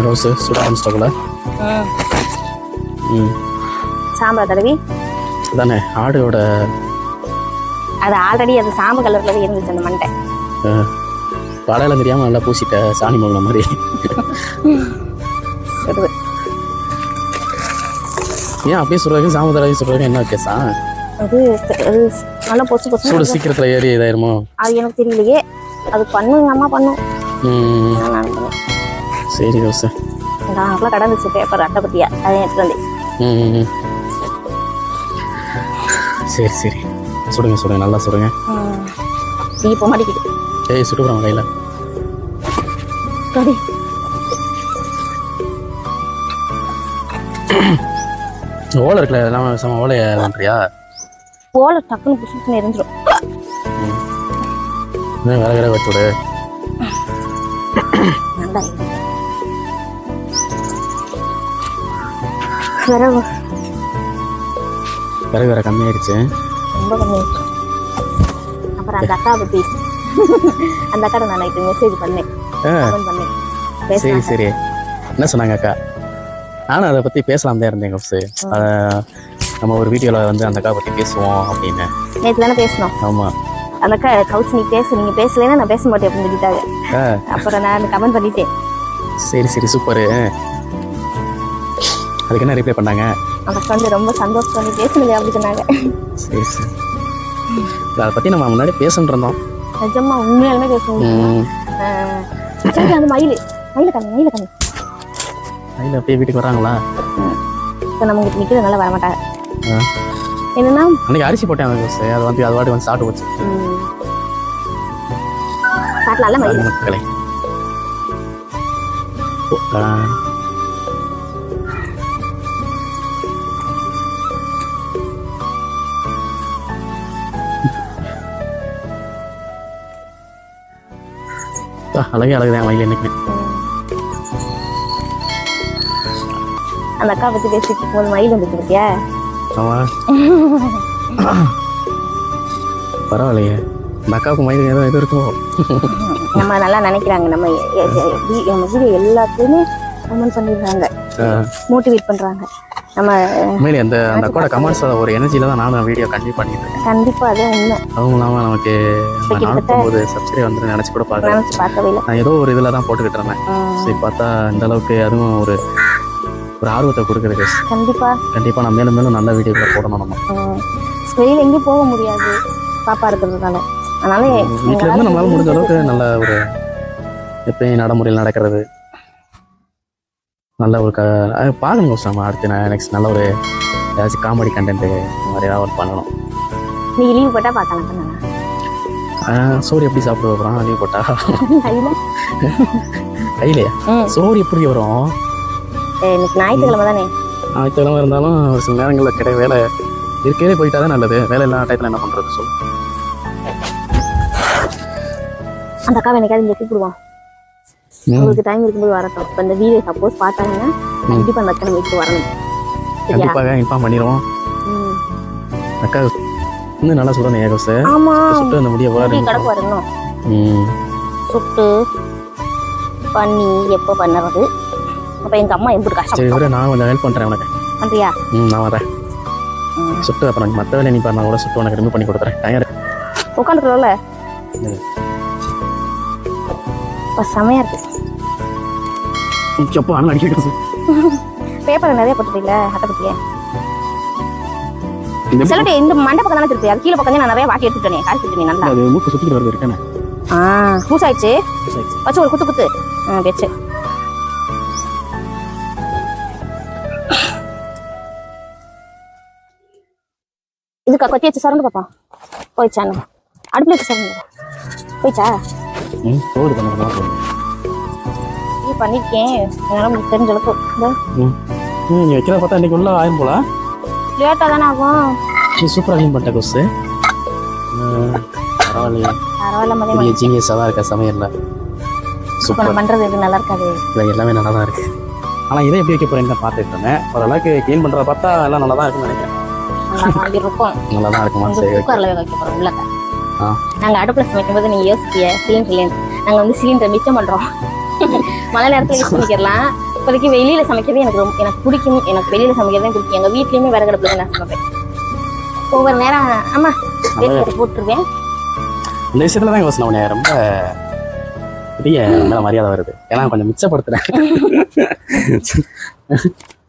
Rose சுட ஆரம்பிச்சிட்டோம்ல ம். சாம்பார் தடவி? அதானே ஆடோட அது ஆல்ரெடி அது சாம்பு கலர்ல இருந்துச்சு அந்த மண்டை. படையெல்லாம் தெரியாமல் நல்லா பூசிட்ட சாணி மூலம் மாதிரி. ஏன் அப்படியே சுடுறதுக்கு சாம தடவை சுடுறதுக்கு என்ன கேஸா அது அது நல்லா பொசு பொசு சூடு சீக்கிரத்தில் ஏறி இதாயிருமோ? அது எனக்கு தெரியலையே. அது பண்ணும் எங்கள் அம்மா பண்ணும் நான் பண்ணுவேன் சரி எங்கள் அம்மாக்கெல்லாம் கடந்துச்சு பேப்பர் அட்டைப்பட்டியா அதை எடுத்துட்டு வந்தேன் ம். சரி சரி. சுடுங்க சுடுங்க. நல்லா சுடுங்க. இப்போ மாட்டிக்கிட்டு ஏய் சுட்டுக்கிறோம் கையில். கடி. ஓலை இருக்குல்ல அதெல்லாம் சம ஓலையை பண்ணுறியா போல டக்குன்னு புசு புசுன்னு எரிஞ்சிடும் வேலை வேலை வச்சு விடு. நல்லா விறகு விறகு வேற கம்மியாயிருச்சு ரொம்ப கம்மியாயிடுச்சு. அப்புறம் அந்த அக்கா பற்றி அந்த அக்காட்ட நான் நைட்டு மெசேஜ் பண்ணேன். பண்ணேன். சரி சரி. என்ன சொன்னாங்க அக்கா? நானும் அதை பற்றி பேசலாம் தான் இருந்தேன் கப்ஸு அதை நம்ம ஒரு வீடியோவில் வந்து அந்த அக்கா பற்றி பேசுவோம் அப்படின்னு. நேற்று தானே பேசணும் ஆமாம் அந்த அக்கா கவுஸ் நீ பேசு நீங்கள் பேசலைன்னா நான் பேச மாட்டேன் அப்படின்னு சொல்லிட்டாங்க. அப்புறம் நான் கமெண்ட் பண்ணிட்டேன். சரி சரி சூப்பரு அதுக்கு என்ன ரிப்ளை பண்ணாங்க? அவங்க வந்து ரொம்ப சந்தோஷம். பண்ணி பேசுனது அப்படி சொன்னாங்க. சரி சரி. அதை பற்றி நம்ம முன்னாடி பேசிட்டு இருந்தோம். நிஜமா உண்மையாலுமே பேசுவோம் ம். சரி அந்த மயில். மயில கம்மி மயில கம்மி அதில் அப்படியே வீட்டுக்கு வராங்களா? இப்போ நம்ம இங்கிட்ட நிற்கிறதுனால வரமாட்டாங்க. ஆ. என்னன்னா அன்னைக்கு அரிசி போட்டேன் கப்ஸு அது வந்து அது வாட்டி வந்து சாப்பிட்டு போச்சு. நல்ல மயில்? மக்களை. அப்பா, அழகே அழகுதான் மயில் என்னைக்கு அந்த அக்கா பத்தி பேசிட்டு இருக்கும்போது மயில் வந்துட்டு இருக்கியா ஆமா. பரவாயில்லையே. இந்த அக்காவுக்கு மயில் ஏதோ இது இருக்கும் நம்ம நல்லா நினைக்கிறாங்க. நம்ம வீடியோ எல்லாத்தையுமே கமெண்ட் பண்ணிடுறாங்க. மோட்டிவேட் பண்றாங்க. நம்ம உண்மையிலே அந்த அந்த அக்கோட கமெண்ட்ஸ் ஒரு எனர்ஜியில தான் நானும் வீடியோ கண்டிப்பாக பண்ணிட்டு இருக்கேன். கண்டிப்பா அதே உண்மை. அதுவும் இல்லாமல் நமக்கு நாற்பத்தொம்பது சப்ஸ்கிரைப் வந்து நினச்சி கூட இல்லை. நான் ஏதோ ஒரு இதில் தான் போட்டுக்கிட்டு இருந்தேன். சரி பார்த்தா இந்த அளவுக்கு அதுவும் ஒரு ஒரு ஆர்வத்தை கொடுக்குறது கண்டிப்பா. கண்டிப்பாக நான் மேலும் மேலும் நல்ல வீடியோக்களை போடணும் நம்ம. வெளியில எங்கேயும் போக முடியாது. பாப்பா இருக்கிறதுனால. அதனால வீட்டில் இருந்து நம்மளால முடிஞ்ச அளவுக்கு நல்ல ஒரு எப்பயும் நடைமுறையில் நடக்கிறது. நல்ல ஒரு க பார்க்கணும் கோசம் அடுத்து நான் நெக்ஸ்ட் நல்ல ஒரு ஏதாச்சும் காமெடி கண்டென்ட்டு மாதிரி ஏதாவது ஒரு பண்ணணும். நீங்க லீவ் போட்டா பார்க்கலாம் பண்ணலாம் சோறு எப்படி சாப்பிட போகிறோம் லீவ் போட்டா? கையில? கையிலையா. சோறு எப்படி வரும்? இன்னைக்கு ஞாயிற்றுக்கிழமை தானே? ஞாயிற்றுக்கிழமை இருந்தாலும் ஒரு சில நேரங்களில் கிடையாது வேலை இருக்கையிலே போயிட்டா தான் நல்லது. வேலை இல்லாத டயத்தில் என்ன பண்ணுறது சொல்லு. அந்த அக்காவை என்னைக்காவது இங்கே கூப்பிடுவோம் ம், உங்களுக்கு டைம் இருக்கும்போது வரட்டும் இப்போ இந்த வீடியோ சப்போஸ் பார்த்தாங்கன்னா கண்டிப்பா அந்த அக்கா வீட்டுக்கு வரணும். கண்டிப்பாக இன்ஃபார்ம் பண்ணிடுவோம். அக்கா இன்னும் நல்லா சொல்லணும் ஏகோ சார். ஆமா. சுட்டு அந்த முடிய முடி வர கிடக்கு வரணும் சுட்டு பண்ணி எப்போ பண்ணுறது? அப்போ எங்க அம்மா எப்படி சரி கஷ்டம். விட நான் கொஞ்சம் ஹெல்ப் பண்ணுறேன் உனக்கு. பண்றியா ம் நான் வரேன். சுட்டு அப்புறம் மற்ற வேலையை நீ நான் கூட சுட்டு உனக்கு ரிமூவ் பண்ணி கொடுக்குறேன். டயர் உட்காந்துக்கலாம்ல. இப்போ செமையா இருக்கு. எப்போ ஆனால் அடிக்க பேப்பர் நிறைய போட்டுட்டீங்களா அட்டைப்பட்டியே இந்த சிலட்டு இந்த மண்டை பக்கம் தானே திருப்பி? அது கீழே பக்கம் நான் நிறைய வாட்டி எடுத்துட்டேனே காரி நல்லா. அது மூக்கு சுற்றிட்டு வருது இருக்கானே. ஆ பூசாயிடுச்சு. வச்சு ஒரு குத்து குத்து. ஆ வச்சு. இதுக்கா கொத்தி வச்சு சரண்டு பாப்பா அடுப்புல வச்சு சரண்டு. போயிடுச்சா ம் போகுது பண்ண இது பண்ணிருக்கேன். என்னால் தெரிஞ்ச அளவுக்கு. நீ வைக்கிறத பார்த்தா இன்னைக்கு உள்ள ஆயும் போல. லேட்டாக தானே ஆகும். நீ சூப்பராக க்ளீன் பண்ணிட்ட கொசு. பரவாயில்லையே. பரவாயில்ல மதியம் ஜீனியஸாக தான் இருக்கா சமையலில். சூப்பர். பண்ணுறது எது நல்லா இருக்காது. இல்லை எல்லாமே நல்லா தான் இருக்கு. ஆனால் இதை எப்படி வைக்க போறேன்னு தான் பார்த்துட்டு இருந்தேன். ஓரளவுக்கு க்ளீன் பண்ணுறத பார்த்தா எல்லாம் நல்லா தான் இருக்குன்னு நினைக்கிறேன். நல்லா தான் இருக்குமா? சரி குக்கரில் வைக்க போகிறோம் உள்ளக்க. நாங்கள் அடுப்பில் சமைக்கும்போது நீங்கள் யோசிப்பிய சிலிண்டர்லேருந்து நாங்க வந்து சிலிண்டர் மிச்சம் பண்றோம். மழை நேரத்துல யூஸ் பண்ணிக்கலாம் இப்போதைக்கு வெளியில சமைக்கிறது எனக்கு ரொம்ப எனக்கு பிடிக்கும். எனக்கு வெளியில சமைக்கிறது பிடிக்கும். எங்க வீட்லயுமே விறகடுப்புல தான் நான் சமைப்பேன். ஒவ்வொரு நேரம் ஆமா வெளியில போட்டுருவேன். இந்த விஷயத்துல தான் யோசனை. உன்னை ரொம்ப பெரிய மரியாதை வருது. ஏன்னா கொஞ்சம் மிச்சப்படுத்துறேன்.